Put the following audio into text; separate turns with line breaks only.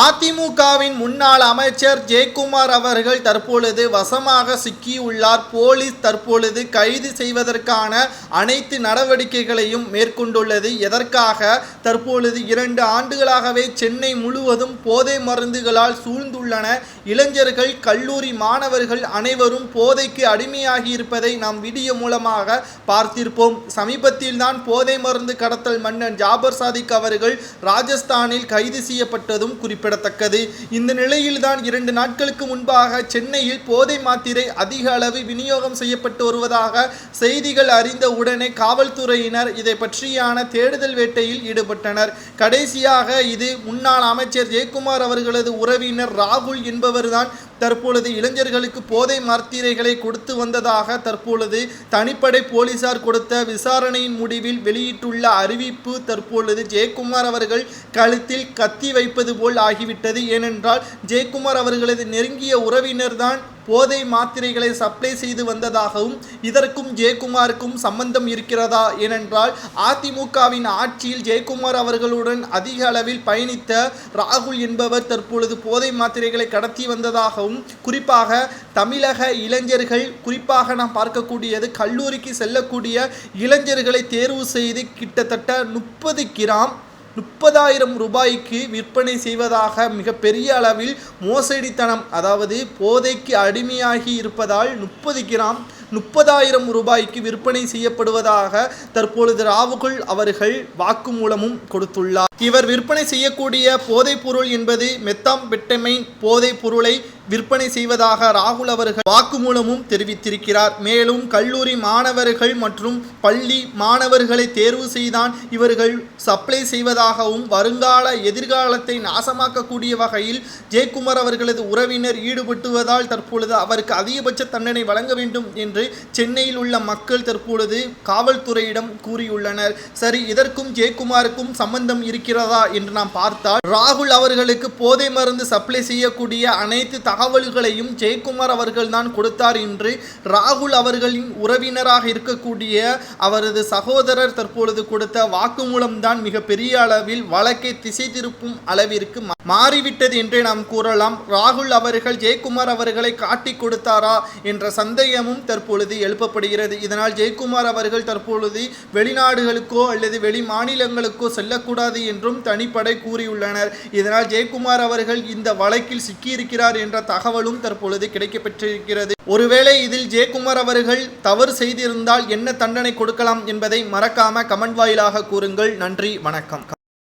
அதிமுகவின் முன்னாள் அமைச்சர் ஜெயக்குமார் அவர்கள் தற்பொழுது வசமாக சிக்கியுள்ளார். போலீஸ் தற்பொழுது கைது செய்வதற்கான அனைத்து நடவடிக்கைகளையும் மேற்கொண்டுள்ளது. எதற்காக? தற்பொழுது இரண்டு ஆண்டுகளாகவே சென்னை முழுவதும் போதை மருந்துகளால் சூழ்ந்துள்ளன. இளைஞர்கள் கல்லூரி மாணவர்கள் அனைவரும் போதைக்கு அடிமையாகி இருப்பதை நாம் வீடியோ மூலமாக பார்த்திருப்போம். சமீபத்தில்தான் போதை மருந்து கடத்தல் மன்னன் ஜாபர் சாதிக் அவர்கள் ராஜஸ்தானில் கைது செய்யப்பட்டதும் குறிப்பிட்டார் குறிப்பிடத்தக்கது. இந்த நிலையில்தான் இரண்டு நாட்களுக்கு முன்பாக சென்னையில் போதை மாத்திரை அதிக அளவு விநியோகம் செய்யப்பட்டு வருவதாக செய்திகள் அறிந்த உடனே காவல்துறையினர் இதை பற்றியான தேடுதல் வேட்டையில் ஈடுபட்டனர். கடைசியாக இது முன்னாள் அமைச்சர் ஜெயக்குமார் அவர்களது உறவினர் ராகுல் என்பவர்தான் தற்பொழுது இளைஞர்களுக்கு போதை மாத்திரைகளை கொடுத்து வந்ததாக தற்பொழுது தனிப்படை போலீசார் கொடுத்த விசாரணையின் முடிவில் வெளியிட்டுள்ள அறிவிப்பு தற்பொழுது ஜெயக்குமார் அவர்கள் கழுத்தில் கத்தி வைப்பது போல் ஆகிவிட்டது. ஏனென்றால் ஜெயக்குமார் அவர்களது நெருங்கிய உறவினர்தான் போதை மாத்திரைகளை சப்ளை செய்து வந்ததாகவும் இதற்கும் ஜெயக்குமாருக்கும் சம்பந்தம் இருக்கிறதா ஏனென்றால் அதிமுகவின் ஆட்சியில் ஜெயக்குமார் அவர்களுடன் அதிக அளவில் பயணித்த ராகுல் என்பவர் தற்பொழுது போதை மாத்திரைகளை கடத்தி வந்ததாகவும் குறிப்பாக தமிழக இளைஞர்கள் குறிப்பாக நாம் பார்க்கக்கூடியது கல்லூரிக்கு செல்லக்கூடிய இளைஞர்களை தேர்வு செய்து கிட்டத்தட்ட முப்பது கிராம் முப்பதாயிரம் ரூபாய்க்கு விற்பனை செய்வதாக மிகப்பெரிய அளவில் மோசடித்தனம் அதாவது போதைக்கு அடிமையாகி இருப்பதால் முப்பது கிராம் முப்பதாயிரம் ரூபாய்க்கு விற்பனை செய்யப்படுவதாக தற்பொழுது ராவுகுல் அவர்கள் வாக்குமூலமும் கொடுத்துள்ளார். இவர் விற்பனை செய்யக்கூடிய போதைப் பொருள் என்பது மெத்தாம்பெட்டமைன் போதைப் பொருளை விற்பனை செய்வதாக ராகுல் அவர்கள் வாக்குமூலமும் தெரிவித்திருக்கிறார். மேலும் கல்லூரி மாணவர்கள் மற்றும் பள்ளி மாணவர்களை தேர்வு செய்தான் இவர்கள் சப்ளை செய்வதாகவும் வருங்கால எதிர்காலத்தை நாசமாக்கக்கூடிய வகையில் ஜெயக்குமார் அவர்களது உறவினர் ஈடுபட்டுவதால் தற்பொழுது அவருக்கு அதிகபட்ச தண்டனை வழங்க வேண்டும் என்று சென்னையில் உள்ள மக்கள் தற்பொழுது காவல்துறையிடம் கூறியுள்ளனர். சரி இதற்கும் ஜெயக்குமாருக்கும் சம்பந்தம் இருக்கிறது? என்று நாம் பார்த்தால் ராகுல் அவர்களுக்கு போதை மருந்து சப்ளை செய்யக்கூடிய அனைத்து தகவல்களையும் ஜெயக்குமார் அவர்கள் தான் கொடுத்தார் என்று ராகுல் அவர்களின் உறவினராக இருக்கக்கூடிய அவரது சகோதரர் தற்பொழுது கொடுத்த வாக்குமூலம் தான் மிக பெரிய அளவில் வழக்கை திசை திருப்பும் அளவிற்கு மாறிவிட்டது என்றே நாம் கூறலாம். ராகுல் அவர்கள் ஜெயக்குமார் அவர்களை காட்டிக் கொடுத்தாரா என்ற சந்தேகமும் தற்பொழுது எழுப்பப்படுகிறது. இதனால் ஜெயக்குமார் அவர்கள் தற்பொழுது வெளிநாடுகளுக்கோ அல்லது வெளி மாநிலங்களுக்கோ செல்லக்கூடாது என்று என்றும் தனிப்படை கூறியுள்ளனர். இதனால் ஜெயக்குமார் அவர்கள் இந்த வழக்கில் சிக்கியிருக்கிறார் என்ற தகவலும் தற்பொழுது கிடைக்கப்பெற்றிருக்கிறது. ஒருவேளை இதில் ஜெயக்குமார் அவர்கள் தவறு செய்திருந்தால் என்ன தண்டனை கொடுக்கலாம் என்பதை மறக்காம கமெண்ட் வாயிலாக கூறுங்கள். நன்றி வணக்கம்.